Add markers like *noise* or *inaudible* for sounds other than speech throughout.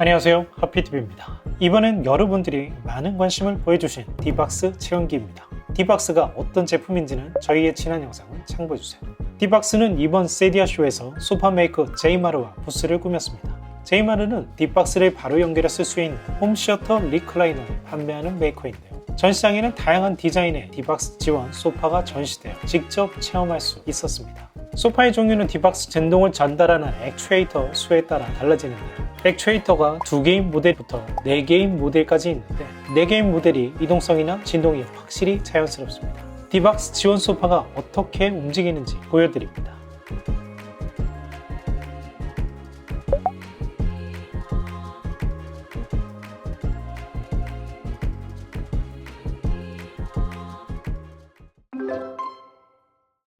안녕하세요. 하피TV입니다. 이번엔 여러분들이 많은 관심을 보여주신 디박스 체험기입니다. 디박스가 어떤 제품인지는 저희의 지난 영상을 참고해주세요. 디박스는 이번 세디아쇼에서 소파메이커 제이마르와 부스를 꾸몄습니다. 제이마르는 디박스를 바로 연결해 쓸 수 있는 홈시어터 리클라이너를 판매하는 메이커인데요. 전 시장에는 다양한 디자인의 디박스 지원 소파가 전시되어 직접 체험할 수 있었습니다. 소파의 종류는 디박스 진동을 전달하는 액추에이터 수에 따라 달라지는데요. 액추에이터가 2개인 모델부터 4개인 모델까지 있는데 4개인 모델이 이동성이나 진동이 확실히 자연스럽습니다. 디박스 지원 소파가 어떻게 움직이는지 보여드립니다.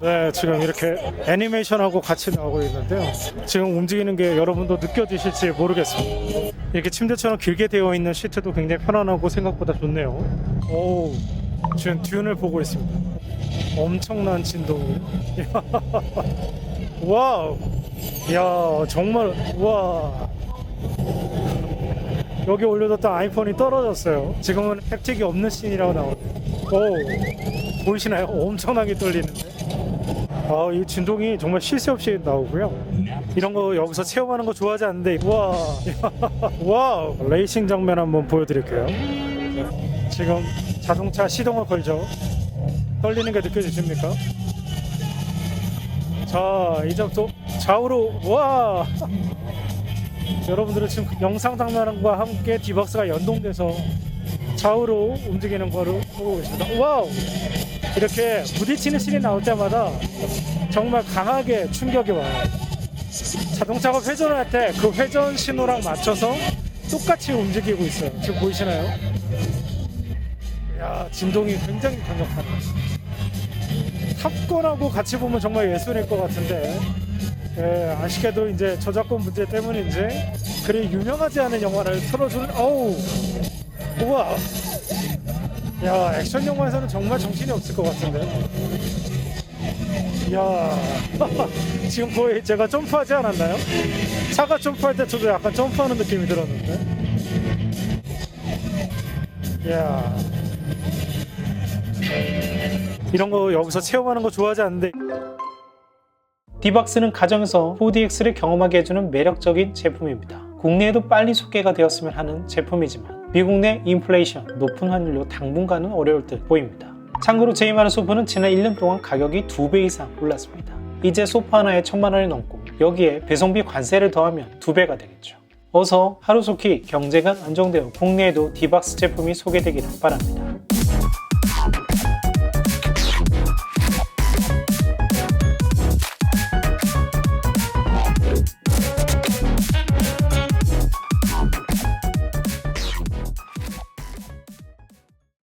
네, 지금 이렇게 애니메이션하고 같이 나오고 있는데요. 지금 움직이는 게 여러분도 느껴지실지 모르겠습니다. 이렇게 침대처럼 길게 되어 있는 시트도 굉장히 편안하고 생각보다 좋네요. 오, 지금 듀운을 보고 있습니다. 엄청난 진동이. *laughs* 와우, 야 정말 와. 여기 올려뒀던 아이폰이 떨어졌어요. 지금은 햅틱이 없는 씬이라고 나오네요. 오, 보이시나요? 엄청나게 떨리는데. 아, 이 진동이 정말 쉴 새 없이 나오고요. 이런 거 여기서 체험하는 거 좋아하지 않는데, 와, *laughs* 와, 레이싱 장면 한번 보여드릴게요. 지금 자동차 시동을 걸죠. 떨리는 게 느껴지십니까? 자, 이제부터 좌우로, 와! *laughs* 여러분들은 지금 영상 장면과 함께 디박스가 연동돼서 좌우로 움직이는 거를 보고 계십니다. 와우! 이렇게 부딪히는 씬이 나올 때마다 정말 강하게 충격이 와요. 자동차가 회전을 할 때 그 회전 신호랑 맞춰서 똑같이 움직이고 있어요. 지금 보이시나요? 야 진동이 굉장히 강력하다. 탑건하고 같이 보면 정말 예술일 것 같은데 예, 아쉽게도 이제 저작권 문제 때문인지 그리 유명하지 않은 영화를 틀어주는 어우 우와. 야 액션 영화에서는 정말 정신이 없을 것 같은데. 야. *laughs* 지금 거의 제가 점프하지 않았나요? 차가 점프할 때 저도 약간 점프하는 느낌이 들었는데. 야. 이런 거 여기서 체험하는 거 좋아하지 않는데. 디박스는 가정에서 4DX를 경험하게 해주는 매력적인 제품입니다. 국내에도 빨리 소개가 되었으면 하는 제품이지만 미국 내 인플레이션, 높은 환율로 당분간은 어려울 듯 보입니다. 참고로 제이마르 소파는 지난 1년 동안 가격이 2배 이상 올랐습니다. 이제 소파 하나에 천만 원이 넘고 여기에 배송비 관세를 더하면 2배가 되겠죠. 어서 하루속히 경제가 안정되어 국내에도 디박스 제품이 소개되기를 바랍니다.